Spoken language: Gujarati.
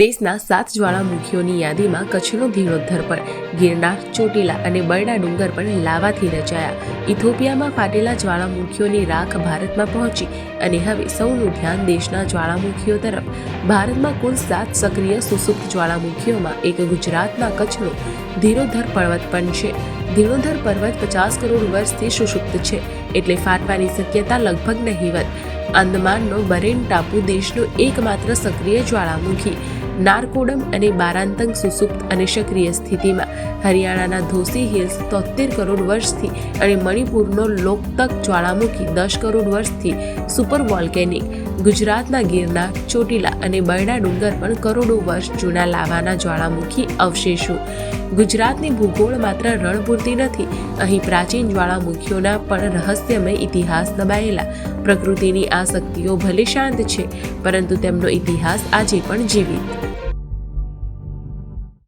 દેશના સાત જ્વાળામુખીઓની યાદીમાં કચ્છનો ધીણોધર પણ, ગિરનાર, ચોટીલા અને બરડા ડુંગર પણ લાવાથી રચાયા. ઇથોપિયામાં ફાટેલા જ્વાળામુખીઓની રાખ ભારતમાં પહોંચી અને હવે સૌનું ધ્યાન દેશના જ્વાળામુખીઓ તરફ. ભારતમાં કુલ સાત સક્રિય સુસુપ્ત જ્વાળામુખીઓમાં એક ગુજરાતના કચ્છનો ધીરોધર પર્વત પણ છે. ધીણોધર પર્વત પચાસ કરોડ વર્ષથી સુષુપ્ત છે, એટલે ફાટવાની શક્યતા લગભગ નહીવત. આંદમાનનો બરેન ટાપુ દેશનો એકમાત્ર સક્રિય જ્વાળામુખી. નારકોડમ અને બારાંતંગ સુસુપ્ત અને સક્રિય સ્થિતિમાં હરિયાણાના ધોસી હિલ્સ તોતેર કરોડ વર્ષથી અને મણિપુરનો લોકતક જ્વાળામુખી દસ કરોડ વર્ષથી સુપર વોલ્કેનિક, ગુજરાતના ગીરના ચોટીલા અને બરડા ડુંગર પણ કરોડો વર્ષ જૂના લાવાના જ્વાળામુખી અવશેષો. ગુજરાતની ભૂગોળ માત્ર રણ પૂરતી નથી, અહીં પ્રાચીન જ્વાળામુખીઓના પણ રહસ્યમય ઇતિહાસ દબાયેલા. પ્રકૃતિની આ શક્તિઓ ભલે શાંત છે, પરંતુ તેમનો ઇતિહાસ આજે પણ જીવિત.